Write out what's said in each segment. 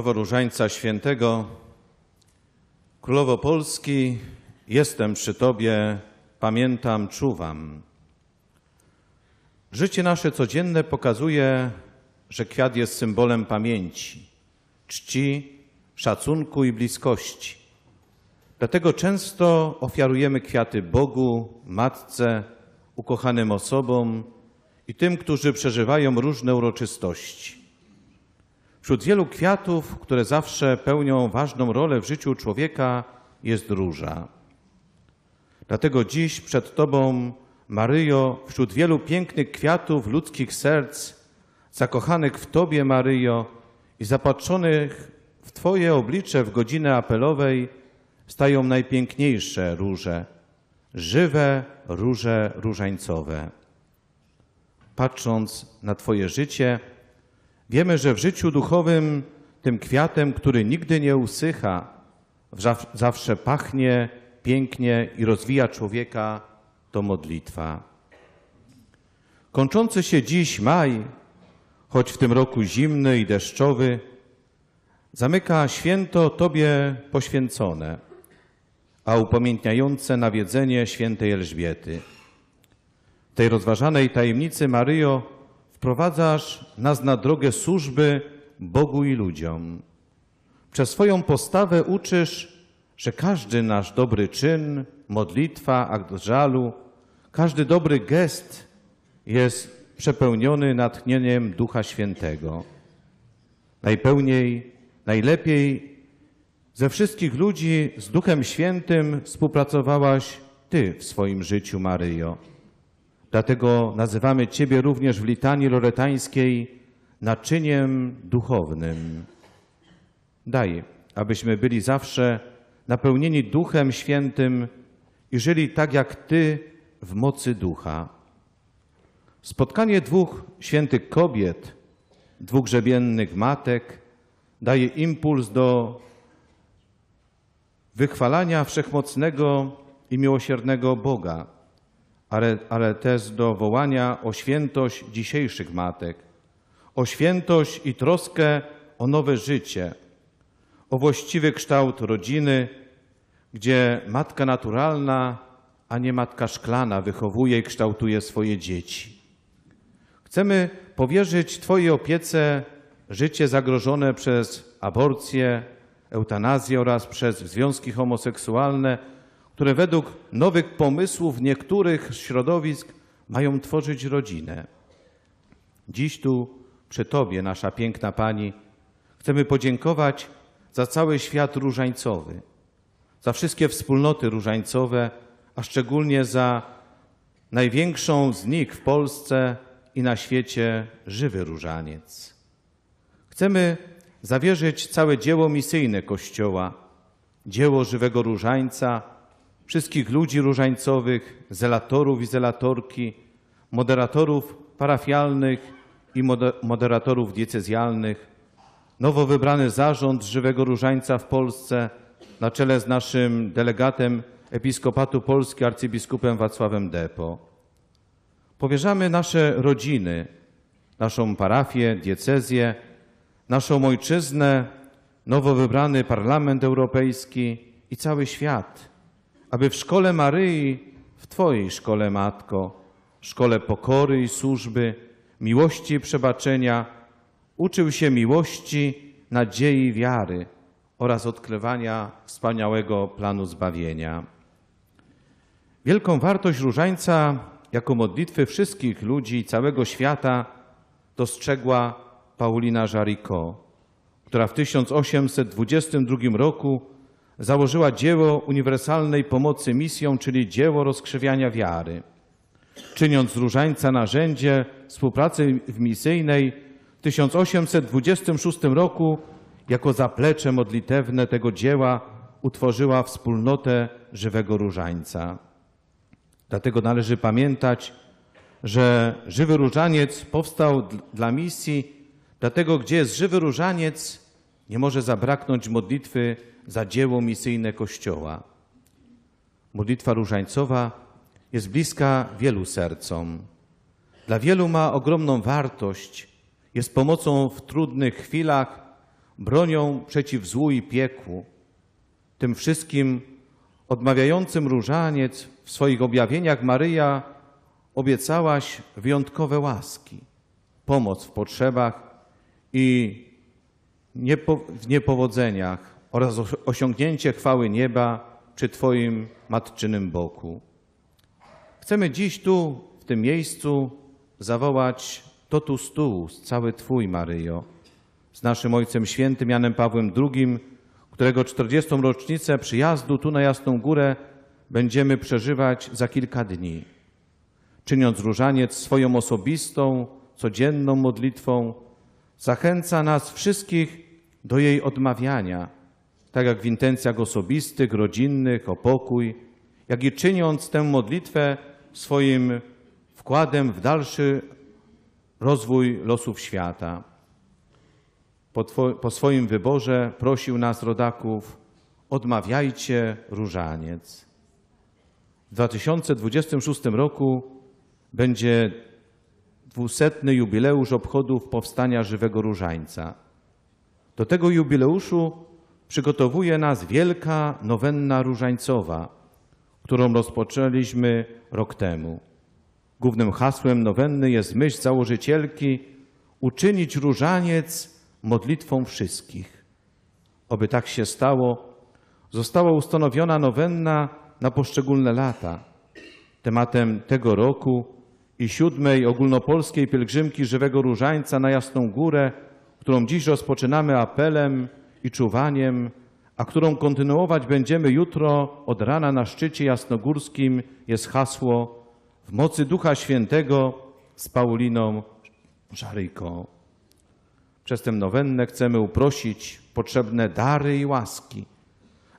Królowo Różańca Świętego, Królowo Polski, jestem przy Tobie, pamiętam, czuwam. Życie nasze codzienne pokazuje, że kwiat jest symbolem pamięci, czci, szacunku i bliskości. Dlatego często ofiarujemy kwiaty Bogu, Matce, ukochanym osobom i tym, którzy przeżywają różne uroczystości. Wśród wielu kwiatów, które zawsze pełnią ważną rolę w życiu człowieka, jest róża. Dlatego dziś przed Tobą, Maryjo, wśród wielu pięknych kwiatów ludzkich serc, zakochanych w Tobie, Maryjo, i zapatrzonych w Twoje oblicze w godzinę apelowej, stają najpiękniejsze róże, żywe róże różańcowe. Patrząc na Twoje życie, Wiemy, że w życiu duchowym tym kwiatem, który nigdy nie usycha, zaw- zawsze pachnie pięknie i rozwija człowieka, to modlitwa. Kończący się dziś maj, choć w tym roku zimny i deszczowy, zamyka święto Tobie poświęcone, a upamiętniające nawiedzenie świętej Elżbiety. W tej rozważanej tajemnicy, Maryjo, wprowadzasz nas na drogę służby Bogu i ludziom. Przez swoją postawę uczysz, że każdy nasz dobry czyn, modlitwa, akt żalu, każdy dobry gest jest przepełniony natchnieniem Ducha Świętego. Najpełniej, najlepiej ze wszystkich ludzi z Duchem Świętym współpracowałaś Ty w swoim życiu, Maryjo. Dlatego nazywamy Ciebie również w litanii loretańskiej naczyniem duchownym. Daj, abyśmy byli zawsze napełnieni Duchem Świętym i żyli tak jak Ty w mocy Ducha. Spotkanie dwóch świętych kobiet, dwóch grzebiennych matek daje impuls do wychwalania wszechmocnego i miłosiernego Boga, ale, ale też do wołania o świętość dzisiejszych matek, o świętość i troskę o nowe życie, o właściwy kształt rodziny, gdzie matka naturalna, a nie matka szklana wychowuje i kształtuje swoje dzieci. Chcemy powierzyć Twojej opiece życie zagrożone przez aborcję, eutanazję oraz przez związki homoseksualne, które według nowych pomysłów niektórych środowisk mają tworzyć rodzinę. Dziś tu przy Tobie, nasza piękna Pani, chcemy podziękować za cały świat różańcowy, za wszystkie wspólnoty różańcowe, a szczególnie za największą z nich w Polsce i na świecie żywy różaniec. Chcemy zawierzyć całe dzieło misyjne Kościoła, dzieło żywego różańca, wszystkich ludzi różańcowych, zelatorów i zelatorki, moderatorów parafialnych i mode- moderatorów diecezjalnych, nowo wybrany zarząd żywego różańca w Polsce na czele z naszym delegatem Episkopatu Polski arcybiskupem Wacławem Depo. Powierzamy nasze rodziny, naszą parafię, diecezję, naszą ojczyznę, nowo wybrany Parlament Europejski i cały świat, aby w szkole Maryi, w Twojej szkole Matko, szkole pokory i służby, miłości i przebaczenia, uczył się miłości, nadziei i wiary oraz odkrywania wspaniałego planu zbawienia. Wielką wartość różańca jako modlitwy wszystkich ludzi i całego świata dostrzegła Paulina Jaricot, która w 1822 roku założyła dzieło uniwersalnej pomocy misjom, czyli dzieło rozkrzewiania wiary. Czyniąc z różańca narzędzie współpracy misyjnej, w 1826 roku jako zaplecze modlitewne tego dzieła utworzyła wspólnotę żywego różańca. Dlatego należy pamiętać, że żywy różaniec powstał dl- dla misji, dlatego gdzie jest żywy różaniec, nie może zabraknąć modlitwy za dzieło misyjne Kościoła. Modlitwa różańcowa jest bliska wielu sercom. Dla wielu ma ogromną wartość, jest pomocą w trudnych chwilach, bronią przeciw złu i piekłu. Tym wszystkim odmawiającym różaniec w swoich objawieniach Maryja obiecałaś wyjątkowe łaski, pomoc w potrzebach i niepo, w niepowodzeniach oraz os- osiągnięcie chwały nieba przy Twoim matczynym boku. Chcemy dziś tu, w tym miejscu, zawołać totus tuus, cały Twój, Maryjo, z naszym Ojcem Świętym Janem Pawłem II, którego 40. rocznicę przyjazdu tu na Jasną Górę będziemy przeżywać za kilka dni. Czyniąc różaniec swoją osobistą, codzienną modlitwą, zachęca nas wszystkich do jej odmawiania, tak jak w intencjach osobistych, rodzinnych, o pokój, jak i czyniąc tę modlitwę swoim wkładem w dalszy rozwój losów świata. Po, two, po swoim wyborze prosił nas, rodaków, odmawiajcie różaniec. W 2026 roku będzie dwusetny jubileusz obchodów powstania żywego różańca. Do tego jubileuszu przygotowuje nas wielka nowenna różańcowa, którą rozpoczęliśmy rok temu. Głównym hasłem nowenny jest myśl założycielki uczynić różaniec modlitwą wszystkich. Oby tak się stało, została ustanowiona nowenna na poszczególne lata. Tematem tego roku i siódmej ogólnopolskiej pielgrzymki żywego różańca na Jasną Górę, którą dziś rozpoczynamy apelem i czuwaniem, a którą kontynuować będziemy jutro od rana na szczycie jasnogórskim, jest hasło w mocy Ducha Świętego z Pauliną Żaryjką. Przez tę nowennę chcemy uprosić potrzebne dary i łaski,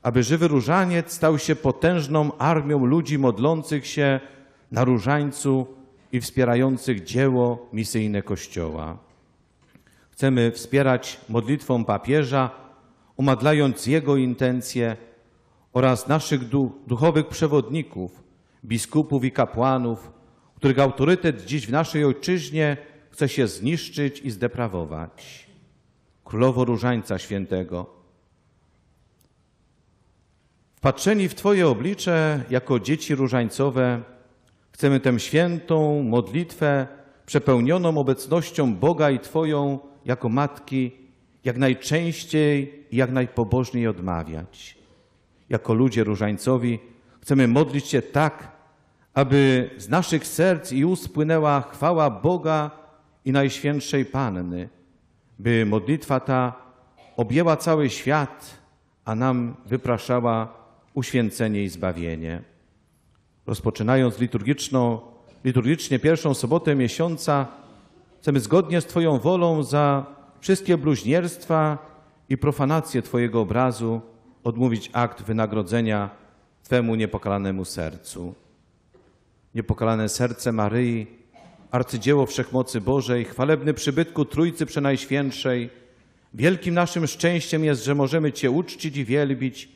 aby żywy różaniec stał się potężną armią ludzi modlących się na różańcu i wspierających dzieło misyjne Kościoła. Chcemy wspierać modlitwą papieża, umadlając jego intencje oraz naszych du- duchowych przewodników, biskupów i kapłanów, których autorytet dziś w naszej ojczyźnie chce się zniszczyć i zdeprawować. Królowo Różańca Świętego, wpatrzeni w Twoje oblicze jako dzieci różańcowe, chcemy tę świętą modlitwę przepełnioną obecnością Boga i Twoją jako Matki jak najczęściej i jak najpobożniej odmawiać. Jako ludzie różańcowi chcemy modlić się tak, aby z naszych serc i ust płynęła chwała Boga i Najświętszej Panny, by modlitwa ta objęła cały świat, a nam wypraszała uświęcenie i zbawienie. Rozpoczynając liturgiczną, liturgicznie pierwszą sobotę miesiąca, chcemy zgodnie z Twoją wolą za wszystkie bluźnierstwa i profanacje Twojego obrazu odmówić akt wynagrodzenia Twemu niepokalanemu sercu. Niepokalane serce Maryi, arcydzieło wszechmocy Bożej, chwalebny przybytku Trójcy Przenajświętszej, wielkim naszym szczęściem jest, że możemy Cię uczcić i wielbić.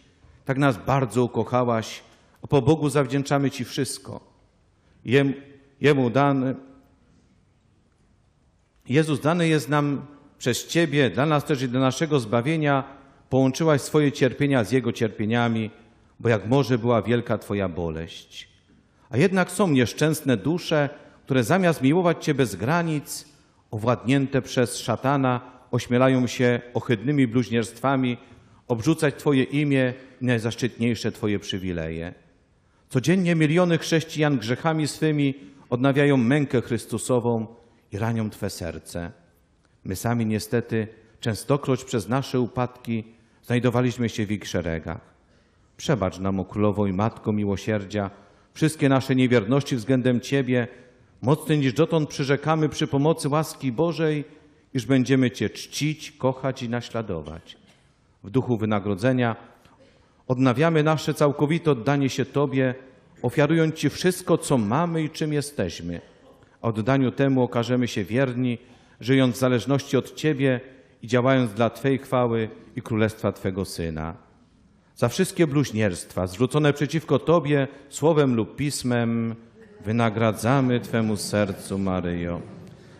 Tak nas bardzo ukochałaś, a po Bogu zawdzięczamy Ci wszystko. Jem, jemu dany, Jezus dany jest nam przez Ciebie, dla nas też i dla naszego zbawienia. Połączyłaś swoje cierpienia z Jego cierpieniami, bo jak może była wielka Twoja boleść. A jednak są nieszczęsne dusze, które zamiast miłować Cię bez granic, owładnięte przez szatana, ośmielają się ohydnymi bluźnierstwami obrzucać Twoje imię i najzaszczytniejsze Twoje przywileje. Codziennie miliony chrześcijan grzechami swymi odnawiają mękę Chrystusową i ranią Twe serce. My sami niestety częstokroć przez nasze upadki znajdowaliśmy się w ich szeregach. Przebacz nam, o Królowo i Matko Miłosierdzia, wszystkie nasze niewierności względem Ciebie, mocniej niż dotąd przyrzekamy przy pomocy łaski Bożej, iż będziemy Cię czcić, kochać i naśladować. W duchu wynagrodzenia odnawiamy nasze całkowite oddanie się Tobie, ofiarując Ci wszystko, co mamy i czym jesteśmy. A oddaniu temu okażemy się wierni, żyjąc w zależności od Ciebie i działając dla Twej chwały i królestwa Twego Syna. Za wszystkie bluźnierstwa zwrócone przeciwko Tobie słowem lub pismem wynagradzamy Twemu sercu, Maryjo.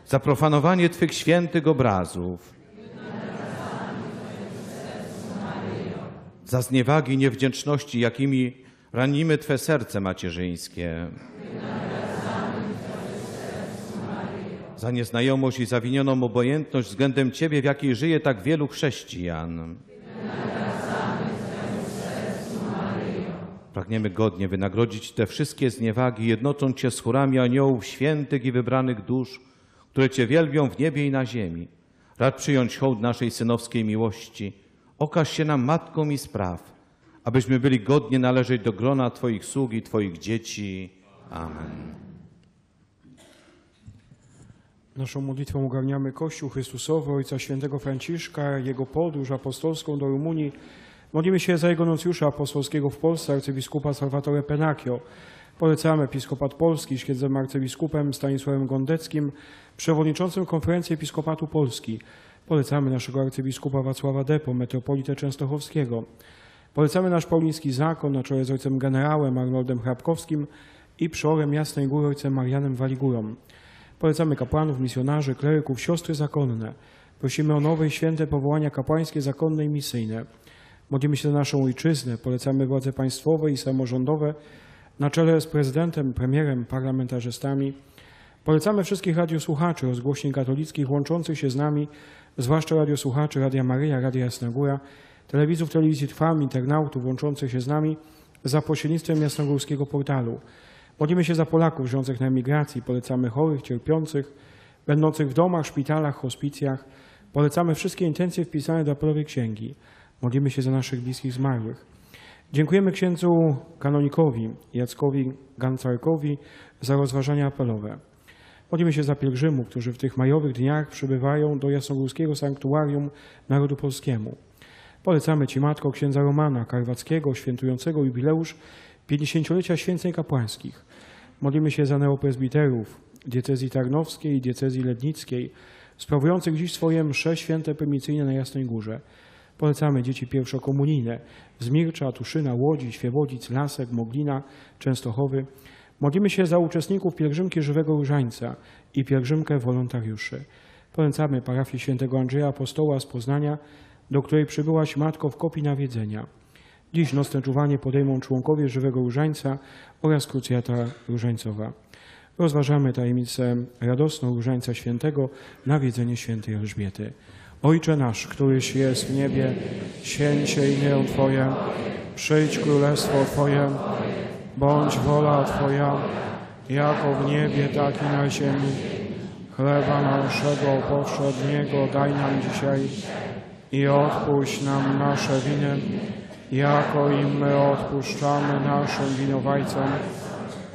Za profanowanie Twych świętych obrazów, za zniewagi i niewdzięczności, jakimi ranimy Twe serce macierzyńskie. Za nieznajomość i zawinioną obojętność względem Ciebie, w jakiej żyje tak wielu chrześcijan. Pragniemy godnie wynagrodzić te wszystkie zniewagi, jednocząc Cię z chórami aniołów świętych i wybranych dusz, które Cię wielbią w niebie i na ziemi. Rad przyjąć hołd naszej synowskiej miłości. Okaż się nam matką i spraw, abyśmy byli godnie należeć do grona Twoich sług i Twoich dzieci. Amen. Naszą modlitwą ogarniamy Kościół Chrystusowy, Ojca Świętego Franciszka, jego podróż apostolską do Rumunii. Modlimy się za jego nuncjusza apostolskiego w Polsce, arcybiskupa Salvatore Penacchio. Polecamy episkopat Polski księdzem arcybiskupem Stanisławem Gondeckim, przewodniczącym Konferencji Episkopatu Polski. Polecamy naszego arcybiskupa Wacława Depo, metropolitę częstochowskiego. Polecamy nasz pauliński zakon na czele z ojcem generałem Arnoldem Hrabkowskim i przeorem Jasnej Góry ojcem Marianem Waligurą. Polecamy kapłanów, misjonarzy, kleryków, siostry zakonne. Prosimy o nowe i święte powołania kapłańskie, zakonne i misyjne. Modlimy się za naszą ojczyznę. Polecamy władze państwowe i samorządowe na czele z prezydentem, premierem, parlamentarzystami. Polecamy wszystkich radiosłuchaczy rozgłośni katolickich łączących się z nami, zwłaszcza radiosłuchaczy Radia Maryja, Radia Jasna Góra, telewizów Telewizji Trwam, internautów łączących się z nami za pośrednictwem jasnogórskiego portalu. Modlimy się za Polaków żyjących na emigracji, polecamy chorych, cierpiących, będących w domach, szpitalach, hospicjach. Polecamy wszystkie intencje wpisane do apelowej księgi. Modlimy się za naszych bliskich zmarłych. Dziękujemy księdzu kanonikowi Jackowi Gancarkowi za rozważania apelowe. Modlimy się za pielgrzymów, którzy w tych majowych dniach przybywają do Jasnogórskiego Sanktuarium Narodu Polskiemu. Polecamy Ci, Matko, księdza Romana Karwackiego, świętującego jubileusz 50-lecia święceń kapłańskich. Modlimy się za neopresbiterów diecezji tarnowskiej i diecezji lednickiej, sprawujących dziś swoje msze święte prymicyjne na Jasnej Górze. Polecamy dzieci pierwszokomunijne z Mircza, Tuszyna, Łodzi, Świebodzic, Lasek, Moglina, Częstochowy. Modlimy się za uczestników pielgrzymki Żywego Różańca i pielgrzymkę wolontariuszy. Polecamy parafię świętego Andrzeja Apostoła z Poznania, do której przybyłaś Matko w kopii nawiedzenia. Dziś nocne czuwanie podejmą członkowie Żywego Różańca oraz krucjata różańcowa. Rozważamy tajemnicę radosną Różańca Świętego, nawiedzenie świętej Elżbiety. Ojcze nasz, któryś jest w niebie, święć się imię Twoje, przyjdź królestwo Twoje, bądź wola Twoja, jako w niebie, tak i na ziemi. Chleba naszego powszedniego daj nam dzisiaj i odpuść nam nasze winy, jako i my odpuszczamy naszym winowajcom.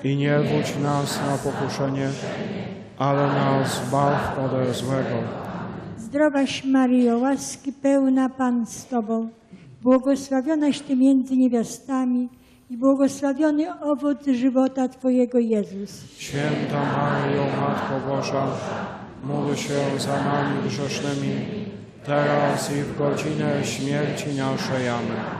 I nie wódź nas na pokuszenie, ale nas zbaw ode złego. Zdrowaś Maryjo, łaski pełna Pan z Tobą, błogosławionaś Ty między niewiastami i błogosławiony owoc żywota Twojego Jezus. Święta Maryjo, Matko Boża, módl się za nami grzesznymi, teraz i w godzinę śmierci naszej. Amen.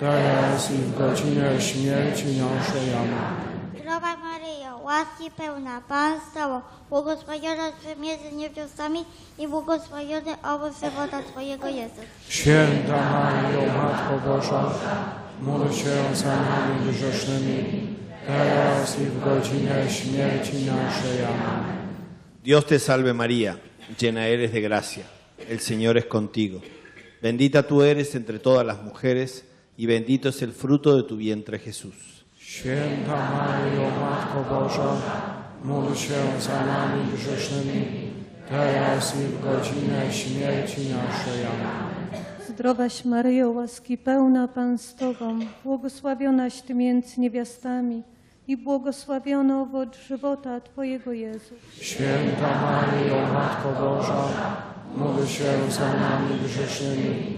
teraz i w godzinę śmierci naszej. Amen. Zdrowa Maryjo, łaski pełna, Pan z Tobą, błogosławiona Ty między niewiastami i błogosławiony owoc żywota Twojego Jezus. Święta Maryjo, Matko Boża, módl się za nami grzesznymi, teraz i w godzinę śmierci naszej. Amen. Dios te salve María, llena eres de gracia, el Señor es contigo. Bendita tú eres entre todas las mujeres y bendito es el fruto de tu vientre Jesús. Święta Maryjo, Matko Boża, módl się za nami grzesznymi, teraz i w godzinę śmierci naszej. Amen. Zdrowaś Maryjo, łaski pełna Pan z Tobą, błogosławionaś Ty między niewiastami i błogosławiony owoc żywota Twojego Jezus. Święta Maryjo, Matko Boża, módl się za nami grzesznymi,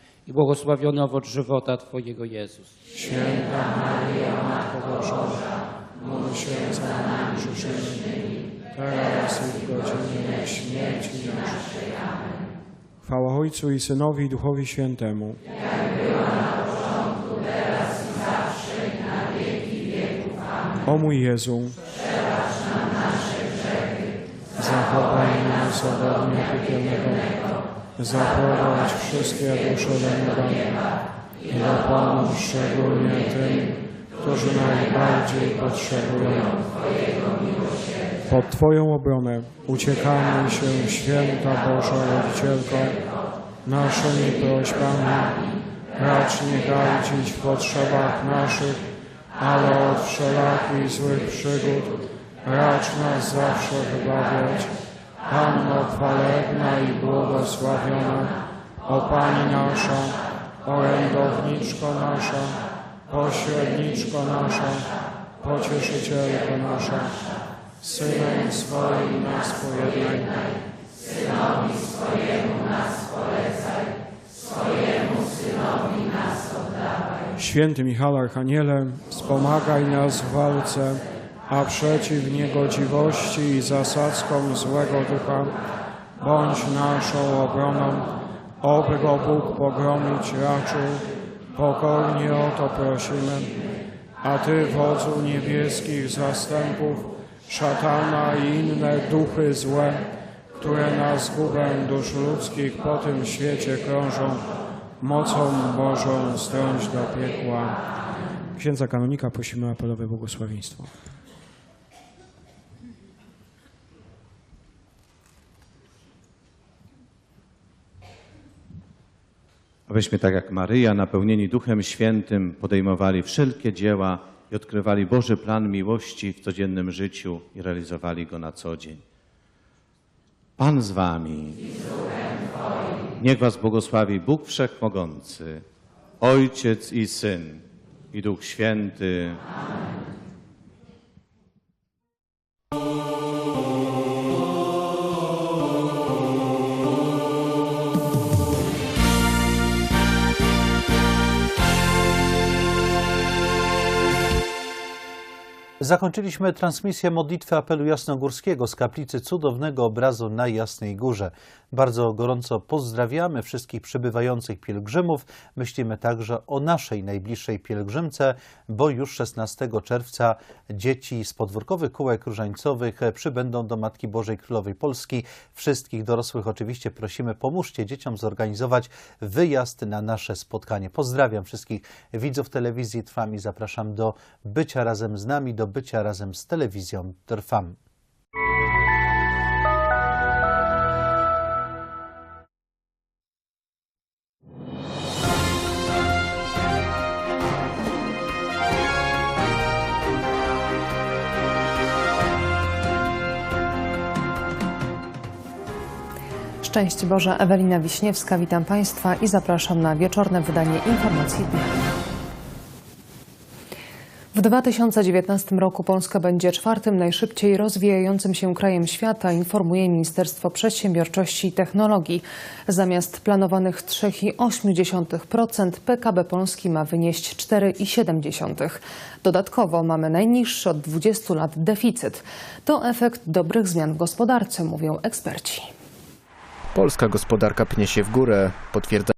i błogosławiony owoc żywota Twojego Jezus. Święta Maryjo, Matko Boża, módl się za nami grzesznymi, teraz i w godzinę śmierci naszej. Chwała Ojcu i Synowi i Duchowi Świętemu. O mój Jezu, zachowaj nas ode dnia piekielnego, zaprowadź wszystkie dusze nieba i dopomóż szczególnie tym, którzy najbardziej potrzebują. Pod Twoją obronę uciekamy się, święta Boża Rodzicielko, naszymi prośbami. Racz nie gardzić w potrzebach naszych, ale od wszelakich złych przygód racz nas zawsze wybawiać. Panno chwalebna i błogosławiona, o Pani nasza, orędowniczko nasza, pośredniczko nasza, pocieszycielko nasza, Synem swoim nas pojednaj, Święty Michał Archaniele, wspomagaj nas w walce, a przeciw niegodziwości i zasadzkom złego ducha bądź naszą obroną, oby go Bóg pogromić raczył. Pokornie o to prosimy. A Ty, wodzu niebieskich zastępów, szatana i inne duchy złe, które na zgubę dusz ludzkich po tym świecie krążą, mocą Bożą strąć do piekła. Księdza kanonika prosimy o apelowe błogosławieństwo. Abyśmy tak jak Maryja, napełnieni Duchem Świętym, podejmowali wszelkie dzieła i odkrywali Boży plan miłości w codziennym życiu i realizowali go na co dzień. Pan z wami. Niech was błogosławi Bóg Wszechmogący, Ojciec i Syn i Duch Święty. Zakończyliśmy transmisję modlitwy apelu jasnogórskiego z kaplicy cudownego obrazu na Jasnej Górze. Bardzo gorąco pozdrawiamy wszystkich przybywających pielgrzymów. Myślimy także o naszej najbliższej pielgrzymce, bo już 16 czerwca dzieci z podwórkowych kółek różańcowych przybędą do Matki Bożej Królowej Polski. Wszystkich dorosłych oczywiście prosimy, pomóżcie dzieciom zorganizować wyjazd na nasze spotkanie. Pozdrawiam wszystkich widzów telewizji Trwam i zapraszam do bycia razem z nami, do bycia razem z telewizją Trwam. Szczęść Boże, Ewelina Wiśniewska, witam Państwa i zapraszam na wieczorne wydanie informacji dnia. W 2019 roku Polska będzie czwartym najszybciej rozwijającym się krajem świata, informuje Ministerstwo Przedsiębiorczości i Technologii. Zamiast planowanych 3,8% PKB Polski ma wynieść 4,7%. Dodatkowo mamy najniższy od 20 lat deficyt. To efekt dobrych zmian w gospodarce, mówią eksperci. Polska gospodarka pnie się w górę, potwierdza